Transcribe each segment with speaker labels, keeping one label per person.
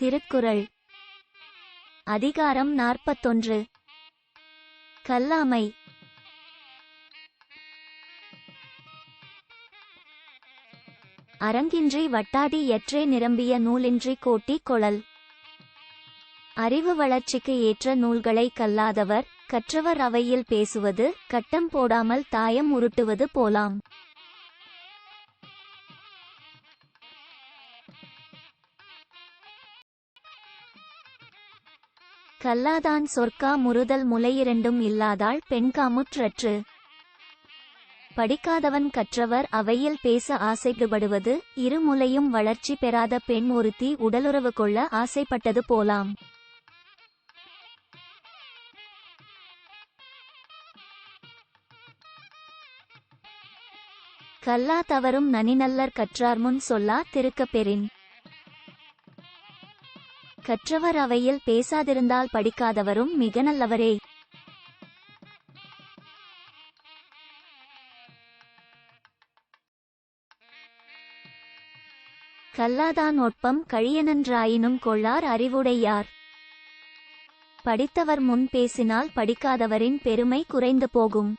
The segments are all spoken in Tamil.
Speaker 1: திருக்குறள். அதிகாரம் நாற்பத்தொன்று. கல்லாமை. அரங்கின்றி வட்டாடி எற்றே நிரம்பிய நூலின்றி கோட்டி கொளல். அறிவு வளர்ச்சிக்கு ஏற்ற நூல்களை கல்லாதவர் கற்றவர் அவையில் பேசுவது கட்டம் போடாமல் தாயம் உருட்டுவது போலாம். கல்லாதான் சொற்கா முறுதல் முலையிரண்டும் இல்லாதாள் பெண்காமுற்றற்று படிக்காதவன் கற்றவர் அவையில் பேச ஆசைப்படுவது இருமுலையும் வளர்ச்சி பெறாத பெண் ஒருத்தி உடலுறவு கொள்ள ஆசைப்பட்டது போலாம். கல்லா தவறும் நனிநல்லர் கற்றார் முன் சொல்லா திருக்கப் பெறின். கற்றவர் அவையில் பேசாதிருந்தால் படிக்காதவரும் மிக நல்லவரே. கல்லாதான் ஒட்பம் கழியனன்றாயினும் கொள்ளார் அறிவுடையார். படித்தவர் முன் பேசினால் படிக்காதவரின் பெருமை குறைந்து போகும்.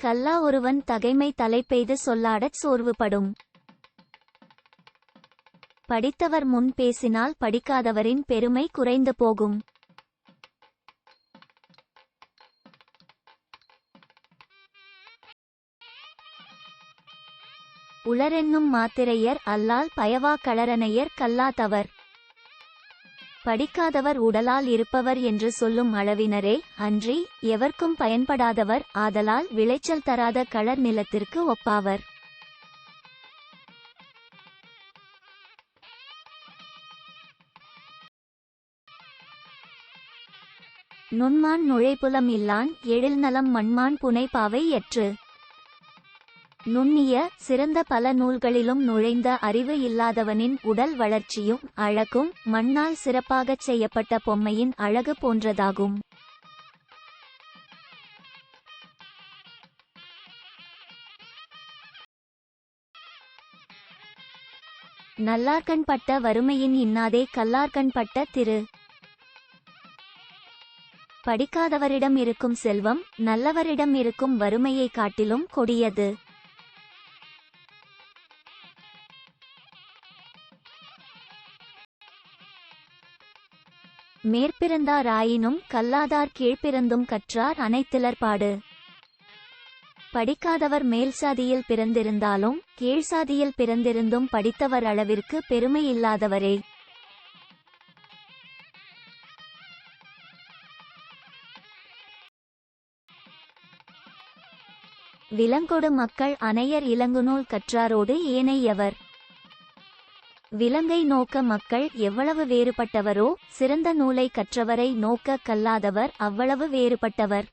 Speaker 1: கல்லா ஒருவன் தகைமை தலைப்பெய்து சொல்லாடச் சோர்வுபடும். படித்தவர் முன் பேசினால் படிக்காதவரின் பெருமை குறைந்து போகும். உளரென்னும் மாத்திரையர் அல்லால் பயவா களரனையர் கல்லாதவர். படிக்காதவர் உடலால் இருப்பவர் என்று சொல்லும் அளவினரே அன்றி எவர்க்கும் பயன்படாதவர் ஆதலால் விளைச்சல் தராத களர் நிலத்திற்கு ஒப்பாவர். நுண்மான் நுழைப்புலம் இல்லான் எழில்நலம் மண்மான் புனைப்பாவை எற்று நுண்ணிய சிறந்த பல நூல்களிலும் நுழைந்த அறிவு இல்லாதவனின் உடல் வளர்ச்சியும் அழகும் மண்ணால் சிறப்பாகச் செய்யப்பட்ட பொம்மையின் அழகு போன்றதாகும். நல்லார்கண் பட்ட வறுமையின் இன்னாதே கல்லார்கண் பட்ட திரு. படிக்காதவரிடம் இருக்கும் செல்வம் நல்லவரிடம் இருக்கும் வறுமையை காட்டிலும் கொடியது. மேற்பிறந்தாராயினும் கல்லாதார் கீழ்ப்பிறந்தும் கற்றார் அனைத்திலர்பாடு படிக்காதவர் மேல் சாதியில் பிறந்திருந்தாலும் கீழ்சாதியில் பிறந்திருந்தும் படித்தவர் அளவிற்கு பெருமை இல்லாதவரே. விலங்கொடு மக்கள் அனையர் இளங்குநூல் கற்றாரோடு ஏனையவர். விலங்கை நோக்க மக்கள் எவ்வளவு வேறுபட்டவரோ சிறந்த நூலை கற்றவரை நோக்க கல்லாதவர் அவ்வளவு வேறுபட்டவர்.